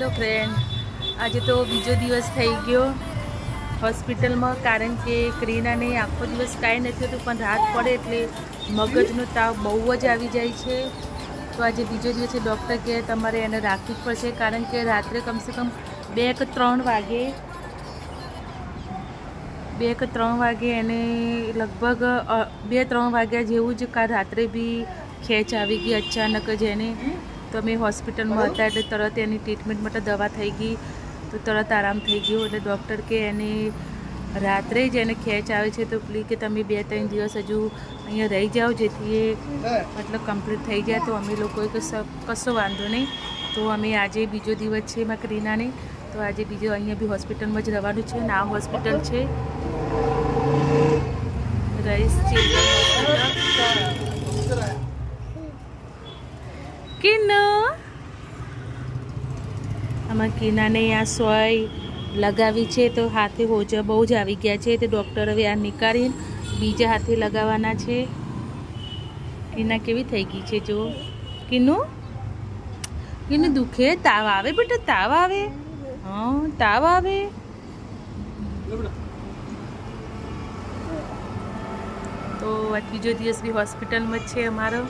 Hello friend આજે તો બીજો દિવસ થઈ ગયો. હોસ્પિટલમાં કારણ કે ક્રીનાને આખો દિવસ કાંઈ નથી હોતું પણ રાત પડે એટલે મગજનો તાવ બહુ જ આવી જાય છે. તો આજે બીજો દિવસ ડૉક્ટર કહે, તમારે એને રાખવી જ પડશે, કારણ કે રાત્રે કમસે કમ બે કે ત્રણ વાગે, બે કે ત્રણ વાગે એને લગભગ બે ત્રણ વાગ્યા જેવું જ કાલ રાત્રે બી ખેંચ આવી ગઈ અચાનક જ એને. તો અમે હોસ્પિટલમાં હતા એટલે તરત એની ટ્રીટમેન્ટ માટે દવા થઈ ગઈ. તો તરત આરામ થઈ ગયો એટલે ડૉક્ટર કે એને રાત્રે જ એને ખેંચ આવે છે તો પ્લીઝ કે તમે બે ત્રણ દિવસ હજુ અહીંયા રહી જાઓ જેથી એ મતલબ કમ્પ્લીટ થઈ જાય. તો અમે લોકોએ કશો કશો વાંધો નહીં. તો અમે આજે બીજો દિવસ છે એમાં કરીનાને. તો આજે બીજો અહીંયા બી હોસ્પિટલમાં જ રહેવાનું છે ને આ હોસ્પિટલ છે. રઈસ ચિલ્ડ્રન કિનો આમાં કિનાને આ સોય લગાવી છે તો હાથે હોજા બહુ જ આવી ગયા છે તે ડૉક્ટર આ નીકાળીને બીજા હાથે લગાવવાના છે. કિના કેવી થઈ ગઈ છે જો? કિનું? કિનું દુખે? તાવ આવે બેટા, તાવ આવે. હા, તાવ આવે. તો આ ત્રીજો દિવસ બી હોસ્પિટલમાં જ છે અમારો.